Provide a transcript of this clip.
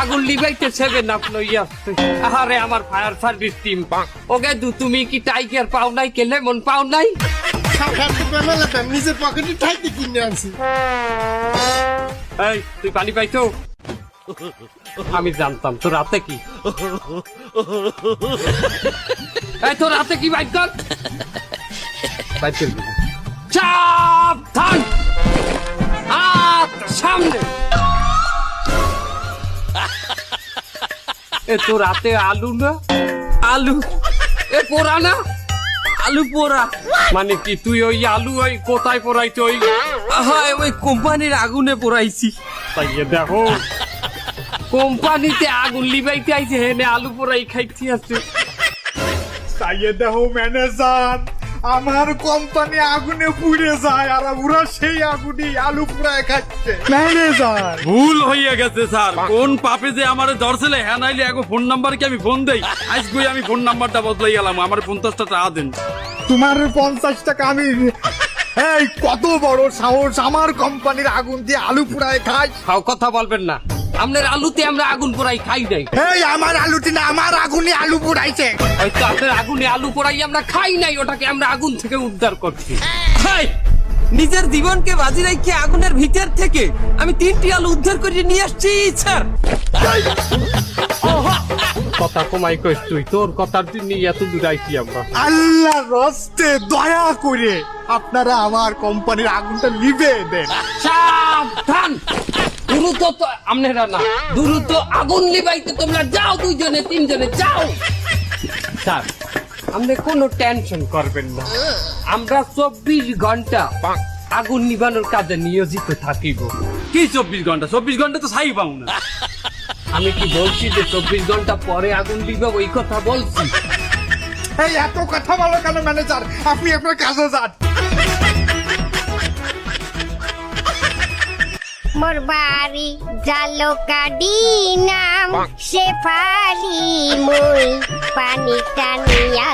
আগুন লিবাইতে seven up আরে আমার ফায়ার সার্ভিস টিম ওকে দু, তুমি কি টাইগার পাও নাই, কে লেমন পাও নাই? তুই পানি আমি জানতাম, তোর রাতে কি? এই, তোর রাতে কি বাইক কর। সাবধান সামনে। এ তো রাতে আলু না? আলু। এ পোড়া না? আলু পোড়া। মানে কি তুই ওই আলু ওই কোথায় পোড়াইছো ওই? হ্যাঁ ওই কোম্পানির আগুনে পোড়াইছি। তাই দেখো। কোম্পানিতে আগুন লিবাইতে আইছে হেনে আলু পোড়াই খাইতে আছে। তাই দেখো ম্যানেজার। আমার কোম্পানি আগুনে পুড়ে যায় আর ওরা সেই আগুনে আলু পুড়ায় খাচ্ছে। ম্যানেজার। ভুল হইয়া গেছে স্যার। কোন পাপে যে আমার ধরছিলে হ্যাঁ নাইলে এক ফোন নাম্বার কি আমি ফোন দেই? আজকে আমি ফোন নাম্বারটা বদলাই গেলাম আমার পঞ্চাশটা টাকা দেন। তোমার পঞ্চাশ টাকা আমি এই কত বড় সাহস আমার কোম্পানির আগুন দিয়ে আলু পুড়ায় খায় খাও কথা বলবেন না। আপনার আলুতে আমরা আগুন পোড়াই খাই নাই। এই আমার আলুটি না আমার আগুনে আলু পুড়াইছে। হয়তো আপনার আগুনে আলু পোড়াই আমরা খাই নাই ওটাকে আমরা আগুন থেকে উদ্ধার করছি! নিজের জীবনকে বাজি রেখে আগুনের ভিতর থেকে আমি তিনটি আলু উদ্ধার করে নিয়ে আসছি স্যার। কথা কমাই কইস তুই তোর কথার নিয়ে এত দূর আইছি আমরা। আল্লাহ রস্তে দয়া করে আপনারা আমার কোম্পানির আগুনটা লিবে দেন। সাবধান! দ্রুত তো আপনারা না দ্রুত আগুন লিবাইতে তোমরা যাও দুইজনে তিনজনে যাও। স্যার আপনি কোনো টেনশন করবেন না। আমরা চব্বিশ ঘণ্টা আগুন নিবানোর কাজে নিয়োজিত থাকিব। কি চব্বিশ ঘণ্টা? চব্বিশ ঘণ্টা তো সাই পাও না। আমি কি বলছি যে চব্বিশ ঘণ্টা পরে আগুন দিবে ওই কথা বলছি। এই এত কথা বলো কেন ম্যানেজার? আপনি আপনার কাজে যান। মোর বাড়ি জালকাডি নাম শেফালি মই পানি টানিয়া